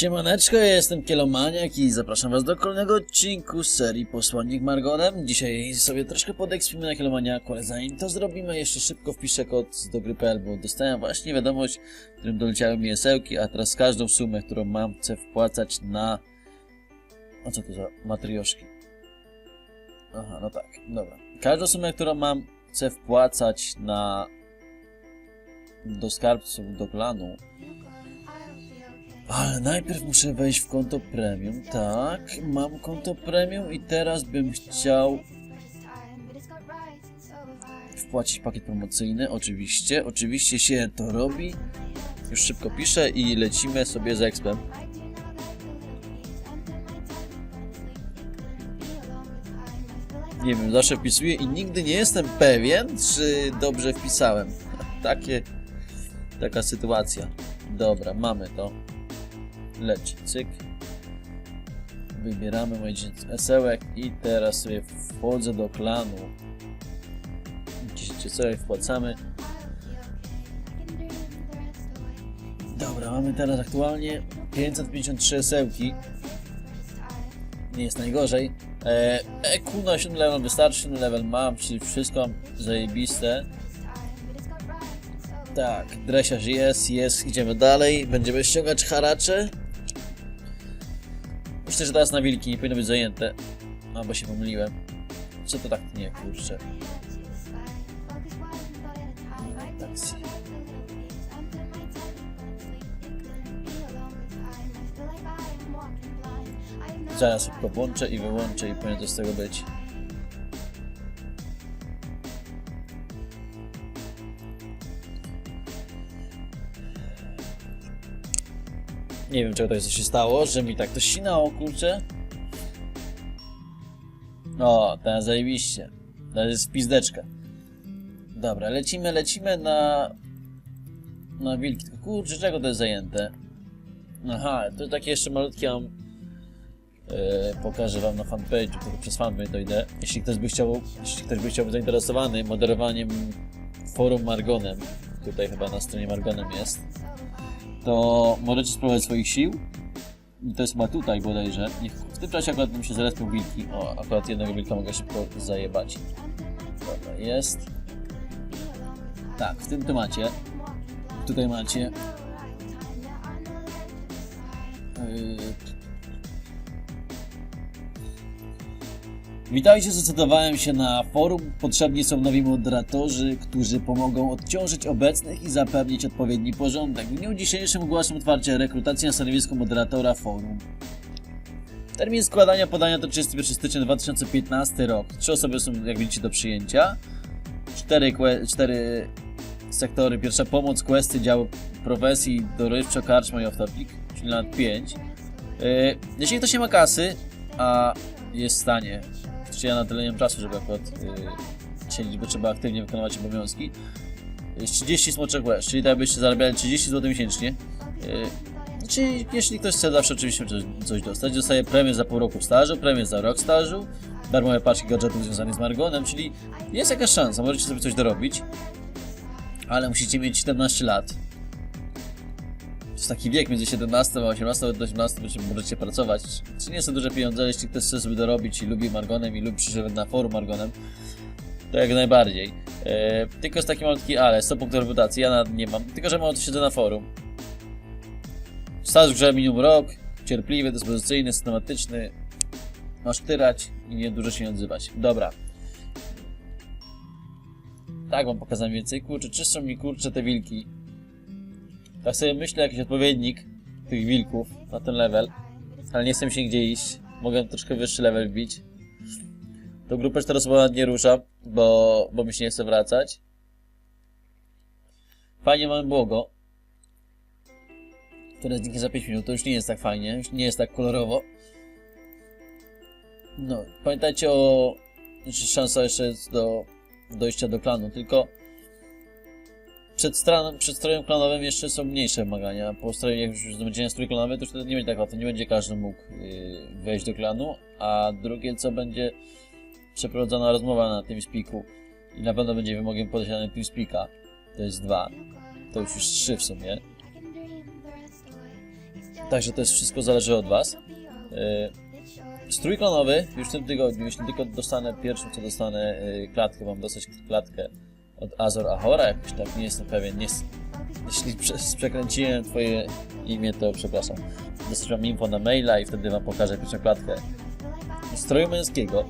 Siemaneczko, ja jestem Kielomaniak i zapraszam was do kolejnego odcinku serii Posłannik Margonem. Dzisiaj sobie troszkę podekspimy na Kielomaniaku, ale zanim to zrobimy, jeszcze szybko wpiszę kod do gry.pl, bo dostałem właśnie wiadomość, w którym doleciały mi esełki, a teraz każdą sumę, którą mam, chcę wpłacać na... A co to za matrioszki? Aha, no tak, dobra. Każdą sumę, którą mam, chcę wpłacać na... do skarbców, do planu. Ale najpierw muszę wejść w konto premium. Tak, mam konto premium i teraz bym chciał wpłacić pakiet promocyjny. Oczywiście, oczywiście się to robi. Już szybko piszę i lecimy sobie z expem. Nie wiem, zawsze wpisuję i nigdy nie jestem pewien, czy dobrze wpisałem. Takie, taka sytuacja. Dobra, mamy to leci, cyk. Wybieramy moje esełek i teraz sobie wchodzę do klanu. 10 esełek wpłacamy. Dobra, mamy teraz aktualnie 553 esełki. Nie jest najgorzej. E, EQ na 7 level wystarczy, 7 level mam, czyli wszystko zajebiste. Tak, dresiarz jest, jest, idziemy dalej. Będziemy ściągać haracze. Myślę, że teraz na wilki nie powinno być zajęte. Albo się pomyliłem. Co to tak nie, kurczę. Taksi. Zaraz szybko włączę i wyłączę i powinno to z tego być. Nie wiem czego to jest, się stało, że mi tak to ścinało, kurczę. O, teraz zajebiście. To jest pizdeczka. Dobra, lecimy, lecimy na... Na wilki. Kurczę, czego to jest zajęte? Aha, to takie jeszcze malutkie mam... Yy, pokażę wam na fanpage'u, tylko przez fanpage dojdę. Jeśli ktoś by chciał, jeśli ktoś by chciał być zainteresowany moderowaniem forum Margonem, tutaj chyba na stronie Margonem jest, to możecie spróbować swoich sił. I to jest chyba tutaj bodajże. Niech w tym czasie akurat bym się zrespił wilki. O, akurat jednego wilka mogę szybko zajebać. Dobra, jest. Tak, w tym temacie. Tutaj macie. Yy... Witajcie, zdecydowałem się na forum. Potrzebni są nowi moderatorzy, którzy pomogą odciążyć obecnych i zapewnić odpowiedni porządek. W dniu dzisiejszym ogłaszam otwarcie rekrutacji na stanowisko moderatora forum. Termin składania podania to 31 stycznia 2015 rok. Trzy osoby są, jak widzicie, do przyjęcia. Cztery, cztery sektory. Pierwsza pomoc, questy, dział profesji, dorywczo, karczma i off-topic, czyli lat 5. Yy, jeśli ktoś nie ma kasy, a jest w stanie, czy ja na tyle nie mam czasu, żeby akurat yy, bo trzeba aktywnie wykonywać obowiązki. Jest 30 smoczek łez, czyli tak byście zarabiali 30 zł miesięcznie. Yy, czyli jeśli ktoś chce zawsze oczywiście coś, coś dostać, dostaje premię za pół roku stażu, premię za rok stażu, darmowe paczki gadżetów związanych z Margonem, czyli jest jakaś szansa, możecie sobie coś dorobić, ale musicie mieć 17 lat. To jest taki wiek między 17 a 18, do 18 będziecie- możecie pracować. Czy nie są duże pieniądze, jeśli ktoś chce sobie dorobić i lubi Margonem i lubi przyjść na forum Margonem, to jak najbardziej. E, tylko jest taki malutki ale, 100 punktów reputacji, ja na, nie mam, tylko że mało tu siedzę na forum. Staż grze minimum rok, cierpliwy, dyspozycyjny, systematyczny, masz tyrać i nie dużo się nie odzywać. Dobra. Tak wam pokazałem więcej. Kurczę, czyszczą mi kurczę te wilki. Tak sobie myślę jakiś odpowiednik tych wilków na ten level. Ale nie chcę się nigdzie iść. Mogę troszkę wyższy level wbić. To grupę 4 osobowa nie ruszam, bo, bo mi się nie chce wracać. Fajnie mamy błogo. Które zniknie za 5 minut. To już nie jest tak fajnie. Już nie jest tak kolorowo. No, pamiętajcie o... Jeszcze szansa jeszcze jest do dojścia do klanu, tylko przed, stran, przed strojem klanowym jeszcze są mniejsze wymagania. Po stroju, jak już zdobędzie strój klanowy, to już wtedy nie będzie tak łatwo, nie będzie każdy mógł yy, wejść do klanu, a drugie co będzie przeprowadzona rozmowa na tym spiku i na pewno będzie wymogiem podejścia tym spika. To jest dwa. To już już trzy w sumie. Także to jest wszystko zależy od Was. Yy, Strój klonowy już w tym tygodniu, jeśli tylko dostanę pierwszą, co dostanę yy, klatkę, mam dostać klatkę od Azor Ahora, jakoś tak, nie jestem pewien, nie, s- jeśli prze, przekręciłem Twoje imię, to przepraszam. Dostać Wam info na maila i wtedy Wam pokażę pierwszą klatkę stroju męskiego.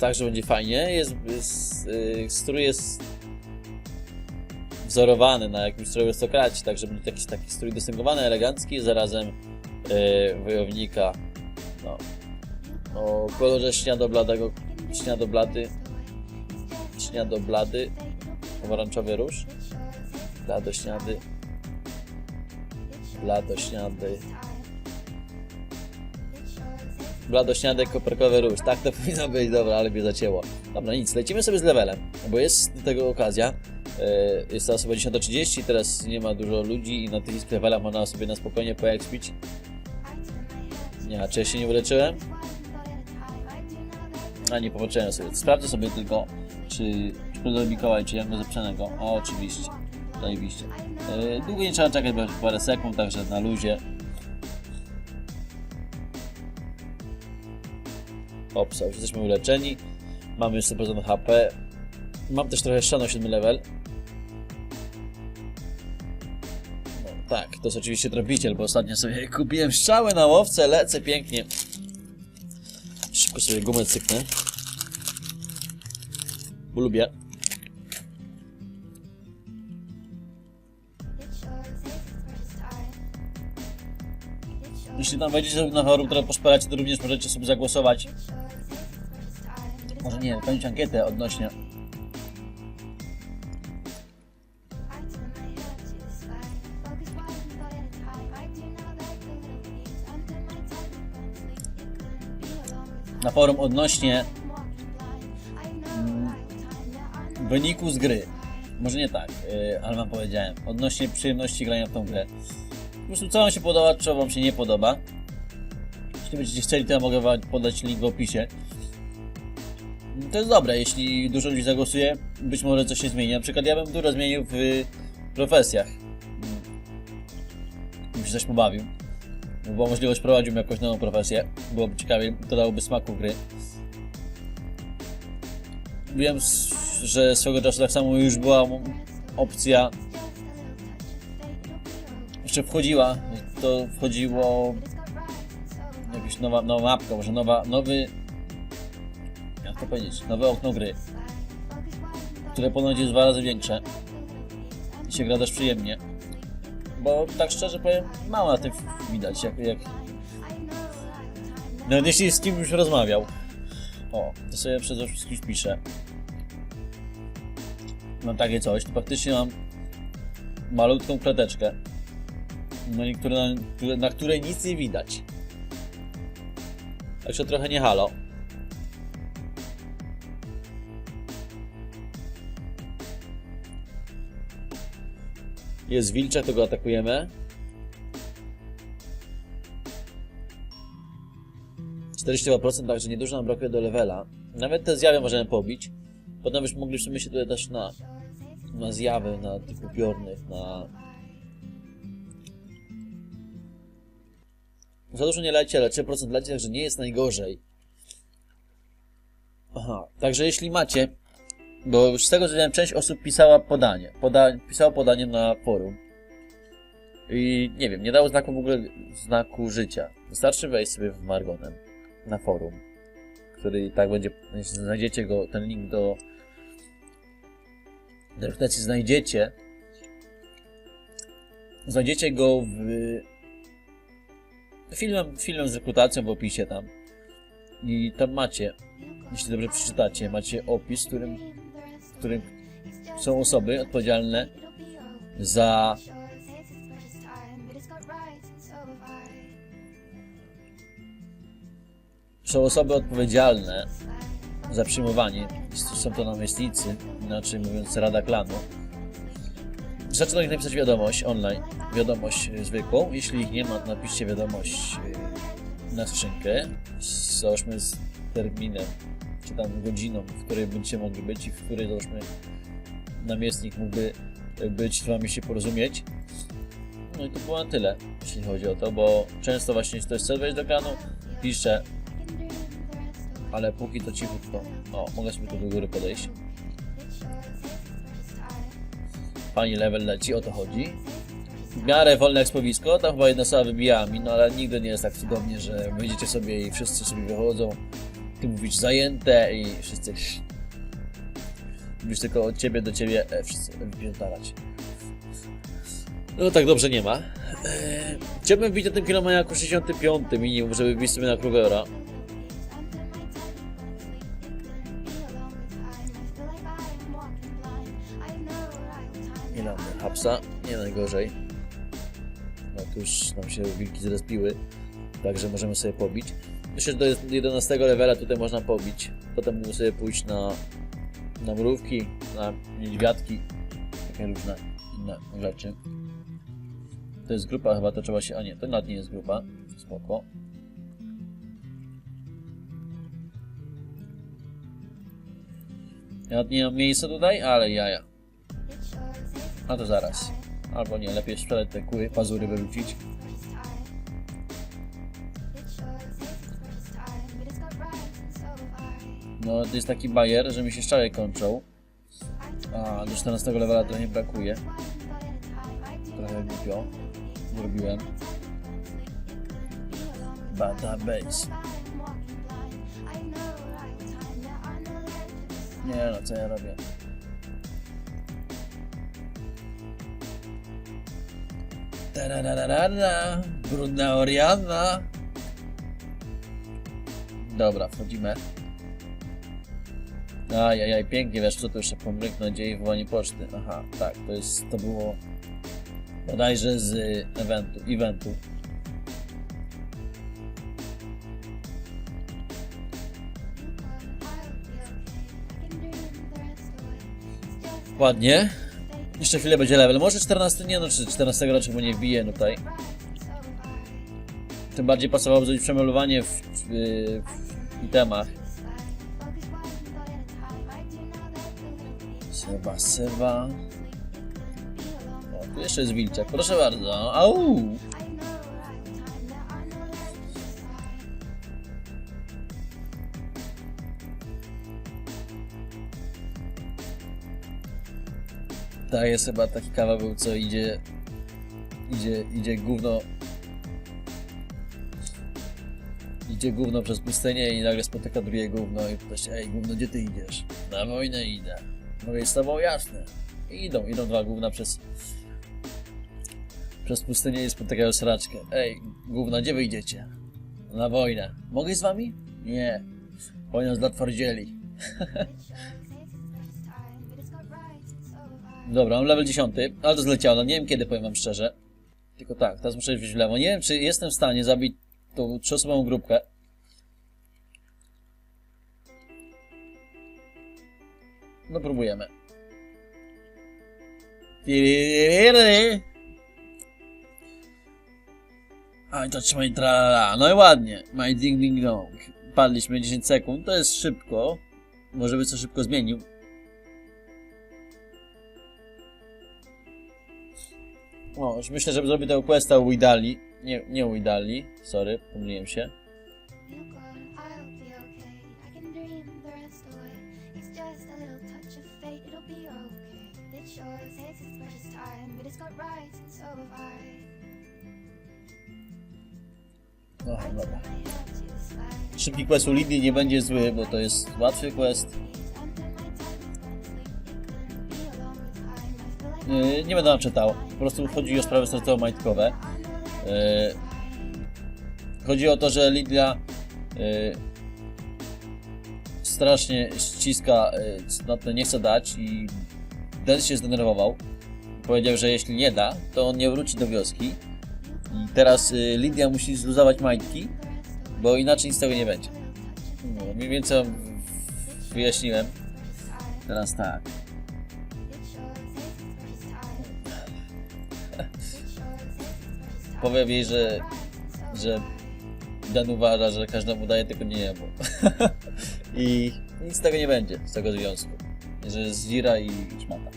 Także będzie fajnie. Jest, jest, yy, strój jest wzorowany na jakimś stroju arystokraci, także będzie jakiś taki strój dystyngowany, elegancki, zarazem yy, wojownika no, o kolorze śniadobladego, śniadoblady, śniadoblady, pomarańczowy róż, bladośniady, bladośniady, bladośniadek, koperkowy róż, tak to powinno być, dobra, ale mnie zacięło. Dobra, nic, lecimy sobie z levelem, bo jest do tego okazja, Yy, jest teraz chyba 10.30, teraz nie ma dużo ludzi i na tych levelach można sobie na spokojnie poekspić. Nie, czy ja się nie uleczyłem? A nie popatrzyłem sobie. Sprawdzę sobie tylko, czy Szkoda Mikołaj, czy Jango Zaprzanego. O, oczywiście. Zajebiście. Yy, długo nie trzeba czekać, bo parę sekund, także na luzie. Opsa, już jesteśmy uleczeni. Mamy już 100% HP. Mam też trochę szano 7 level. No, tak, to jest oczywiście tropiciel, bo ostatnio sobie kupiłem strzały na łowce, lecę pięknie. Szybko sobie gumę cyknę. Bo lubię. Jeśli tam wejdziecie na forum, które poszperacie, to również możecie sobie zagłosować. Może nie, wypełnić ankietę odnośnie na forum odnośnie mm, wyniku z gry. Może nie tak, yy, ale wam powiedziałem. Odnośnie przyjemności grania w tą grę. Po prostu co wam się podoba, co wam się nie podoba. Jeśli będziecie chcieli, to ja mogę wam podać link w opisie. To jest dobre, jeśli dużo ludzi zagłosuje, być może coś się zmieni. Na przykład ja bym dużo zmienił w profesjach. Bym się coś pobawił. By była możliwość prowadził jakąś nową profesję. Byłoby ciekawie, dodałoby smaku gry. Wiem, że swego czasu tak samo już była opcja. Jeszcze wchodziła, to wchodziło jakaś nowa, nowa mapka, może nowa, nowy jak to powiedzieć, nowe okno gry, które ponoć jest dwa razy większe i się gra też przyjemnie. Bo tak szczerze powiem, mało na tym widać, jak, jak... Nawet jeśli z kimś rozmawiał. O, to sobie przez wszystkim piszę. Mam takie coś, to faktycznie mam malutką klateczkę, no na, które- na której nic nie widać. Także trochę nie halo. Jest wilczek, to go atakujemy. 42%, także niedużo nam brakuje do levela. Nawet te zjawy możemy pobić. Potem byśmy mogli w się tutaj też na, na zjawy, na tych upiornych, na... Za dużo nie leci, ale 3% leci, także nie jest najgorzej. Aha, także jeśli macie bo z tego co wiem, część osób pisała podanie. Poda pisało podanie na forum. I nie wiem, nie dało znaku w ogóle znaku życia. Wystarczy wejść sobie w Margonem na forum, który i tak będzie. Jeśli znajdziecie go, ten link do. Rekrutacji znajdziecie. Znajdziecie go w. Filmem, filmem z rekrutacją w opisie tam. I tam macie, jeśli dobrze przeczytacie, macie opis, w którym którym są osoby odpowiedzialne za są osoby odpowiedzialne za przyjmowanie. Są to namiestnicy, inaczej mówiąc Rada Klanu. Wystarczy do nich napisać wiadomość online, wiadomość zwykłą. Jeśli ich nie ma, to napiszcie wiadomość na skrzynkę, załóżmy z terminem, czy tam godziną, w której będziecie mogli być i w której załóżmy namiestnik mógłby być z wami się porozumieć. No i to było na tyle, jeśli chodzi o to, bo często właśnie ktoś chce wejść do ekranu, pisze, ale póki to cichutko. O, mogę sobie tu do góry podejść. Pani level leci, o to chodzi. W miarę wolne ekspowisko, tam chyba jedna osoba wybijała mi, no ale nigdy nie jest tak cudownie, że wyjdziecie sobie i wszyscy sobie wychodzą. Ty mówisz zajęte i wszyscy... Mówisz tylko od ciebie do ciebie, e, wszyscy wypierdalać. No tak dobrze nie ma. Eee, chciałbym wbić na tym kilometrze jako 65 minimum, żeby wbić sobie na Krugera. Ile mamy hapsa? Nie najgorzej. No tu już nam się wilki zrespiły, także możemy sobie pobić. Myślę, że do 11 levela tutaj można pobić. Potem możemy sobie pójść na, na mrówki, na niedźwiadki, takie różne inne rzeczy. To jest grupa, chyba to trzeba się... A nie, to nawet nie jest grupa. Spoko. Ja nie mam miejsca tutaj, ale jaja. A to zaraz. Albo nie, lepiej sprzedać te kły, pazury wyrzucić. No, to jest taki bajer, że mi się szczale kończą. A do 14 levela trochę brakuje. Trochę głupio. Zrobiłem. Bada base. Nie no, co ja robię? Tarararara, brudna Oriana. Dobra, wchodzimy. Ajajaj, pięknie, wiesz co, to jeszcze pomryknąć dzieje wołanie poczty. Aha, tak, to jest, to było bodajże z y, eventu, eventu. Ładnie. Jeszcze chwilę będzie level. Może 14, nie no, czy 14 raczej mu nie wbije no tutaj. Tym bardziej pasowałoby zrobić przemalowanie w, w, w itemach. Seba, Seba. O, jeszcze jest wilczek, proszę bardzo. Au! Tak, jest chyba taki kawał co idzie... Idzie, idzie gówno... Idzie gówno przez pustynię i nagle spotyka drugie gówno i się, ej gówno, gdzie ty idziesz? Na wojnę idę. Mówię, z tobą jasne. I idą, idą dwa gówna przez... Przez pustynię i spotykają sraczkę. Ej, gówno, gdzie wy idziecie? Na wojnę. Mogę z wami? Nie. Wojna dla twardzieli. Dobra, mam level 10, ale to zleciało, no nie wiem kiedy, powiem wam szczerze. Tylko tak, teraz muszę iść w lewo. Nie wiem, czy jestem w stanie zabić tą trzyosobową grupkę. No próbujemy. A i to trzymaj tralala. No i ładnie. My ding ding dong. Padliśmy 10 sekund, to jest szybko. Może by co szybko zmienił. O, już myślę, żeby zrobić tego questa u Idali. Nie, nie u Idali. Sorry, pomyliłem się. O, dobra. Szybki quest u Lidii nie będzie zły, bo to jest łatwy quest. Yy, nie będę czytał. Po prostu chodzi o sprawy sercowo-majtkowe. Yy, chodzi o to, że Lidia yy, strasznie ściska, yy, na to nie chce dać i Den się zdenerwował. Powiedział, że jeśli nie da, to on nie wróci do wioski. I teraz yy, Lidia musi zluzować majtki, bo inaczej nic z tego nie będzie. No, mniej więcej wyjaśniłem. Teraz tak. powiem jej, że, że Dan uważa, że każdemu daje, tylko nie bo... I nic z tego nie będzie, z tego związku. Że jest Zira i szmata.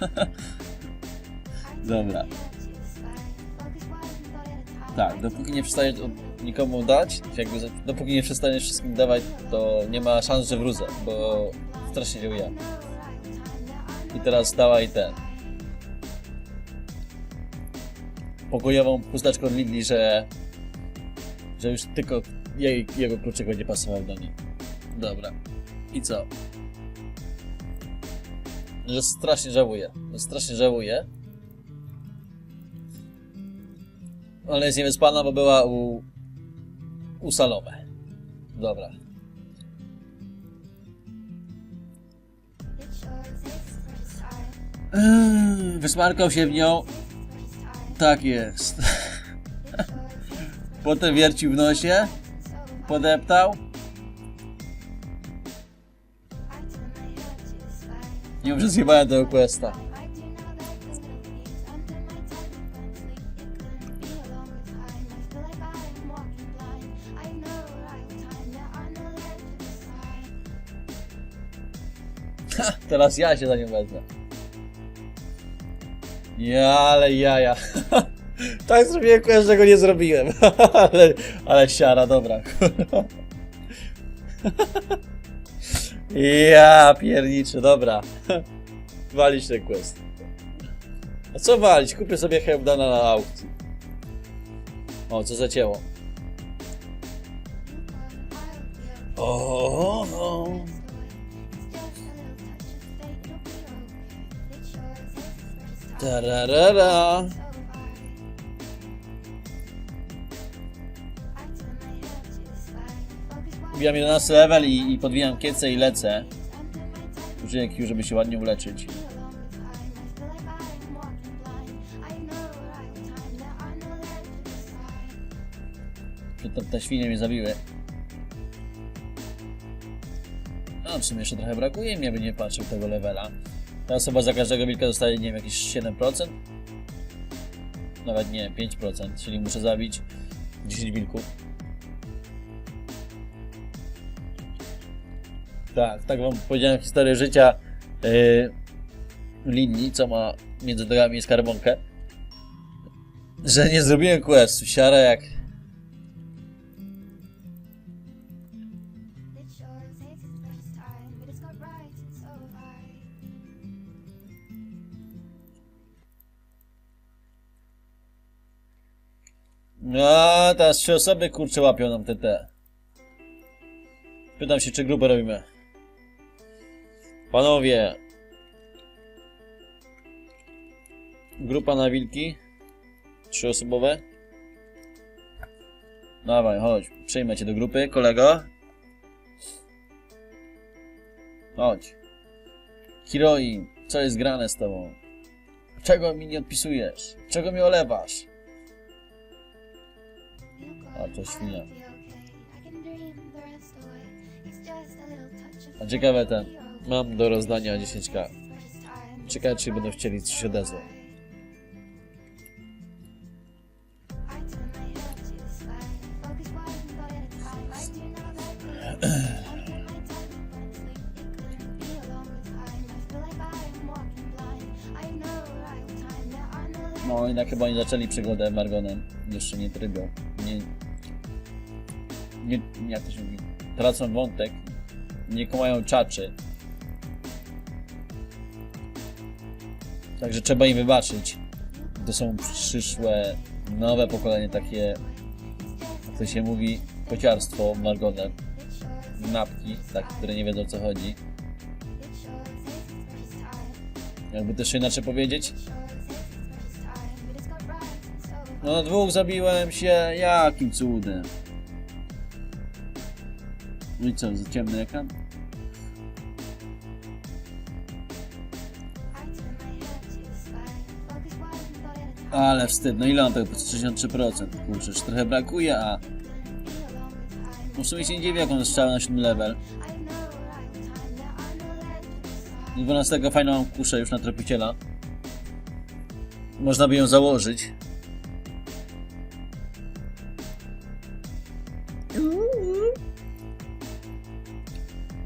Dobra. Tak, dopóki nie przestaniesz nikomu dać, jakby dopóki nie przestaniesz wszystkim dawać, to nie ma szans, że wrócę, bo strasznie dziękuję. I teraz dawaj ten. Pokojową chusteczką od Lidli, że, że już tylko jej, jego kluczyk będzie pasował do niej. Dobra. I co? Że strasznie żałuję. Że strasznie żałuję. Ale jest niewyspana, bo była u... u Salome. Dobra. Wysmarkał się w nią. Tak jest. Potem wiercił w nosie. Podeptał. Nie wiem, że zjebałem tego questa. teraz ja się za nią wezmę. Ja, ale jaja. tak zrobiłem quest, że go nie zrobiłem. ale, ale siara, dobra. ja pierniczy, dobra. Walić ten quest. A co walić? Kupię sobie Hełdana na aukcji. O, co zacięło. O, o. Tararara. Wbijam 11 level i, i podwijam kiece i lecę. Użyję Q, żeby się ładnie uleczyć. To te świnie mnie zabiły. A w sumie jeszcze trochę brakuje mi, aby nie patrzył tego levela. Ta osoba za każdego wilka dostaje, nie wiem, jakieś 7%? Nawet nie, 5%, czyli muszę zabić 10 wilków. Tak, tak wam powiedziałem historię życia yy, linii, co ma między drogami skarbonkę. Że nie zrobiłem questu, siara jak... No, teraz trzy osoby kurczę łapią nam TT. Pytam się, czy grupę robimy. Panowie. Grupa na wilki. Trzyosobowe. Dawaj, chodź. Przyjmę cię do grupy, kolego. Chodź. Kiroi, co jest grane z tobą? Czego mi nie odpisujesz? Czego mi olewasz? A to świnia. A ciekawe ten. Mam do rozdania 10k. Ciekawe, czy będą chcieli coś odezwą. No jednak chyba nie zaczęli przygodę Margonem. Jeszcze nie trybią. Nie, nie, jak to się mówi? Tracą wątek. Nie komają czaczy. Także trzeba im wybaczyć. To są przyszłe, nowe pokolenie takie, jak to się mówi, kociarstwo Margonem. Napki, takie, które nie wiedzą o co chodzi. Jakby też inaczej powiedzieć. No dwóch zabiłem się, jakim cudem. No i co, za ciemny ekran? Ale wstyd, no ile mam tego? 63%, kurczę, już trochę brakuje, a... No w sumie się nie dziwię, jak on strzela na 7 level. 12 fajną kuszę już na tropiciela. Można by ją założyć.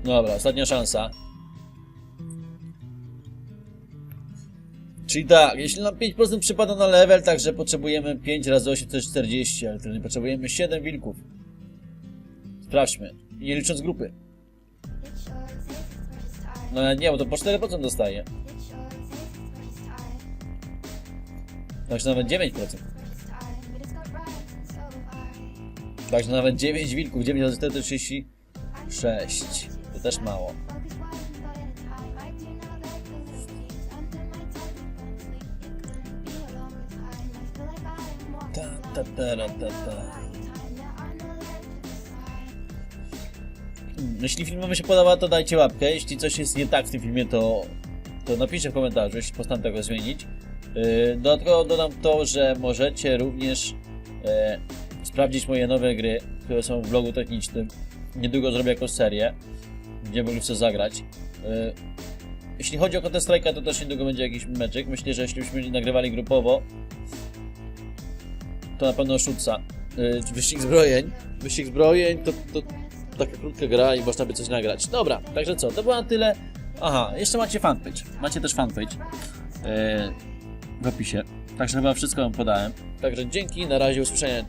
Dobra, ostatnia szansa. Czyli tak, jeśli nam 5% przypada na level, także potrzebujemy 5 razy 8 to jest 40, ale tyle nie potrzebujemy 7 wilków. Sprawdźmy. Nie licząc grupy. No nie, bo to po 4% dostaje. Także nawet 9%. Także nawet 9 wilków, 9 razy 4 to 36. Też mało. Ta, ta, ta, ta, ta. Mm, Jeśli film wam się podoba, to dajcie łapkę. Jeśli coś jest nie tak w tym filmie, to, to napiszcie w komentarzu, jeśli postaram tego zmienić. Yy, Dodatkowo dodam to, że możecie również e, sprawdzić moje nowe gry, które są w vlogu technicznym. Niedługo zrobię jakąś serię, w co zagrać. Yy, Jeśli chodzi o Counter Strike'a, to też niedługo będzie jakiś meczek. Myślę, że jeśli byśmy nagrywali grupowo, to na pewno Szutca. Yy, wyścig zbrojeń. Wyścig zbrojeń to, to taka krótka gra i można by coś nagrać. Dobra, także co, to było na tyle. Aha, jeszcze macie fanpage. Macie też fanpage yy, w opisie. Także chyba wszystko wam podałem. Także dzięki, na razie usłyszenia.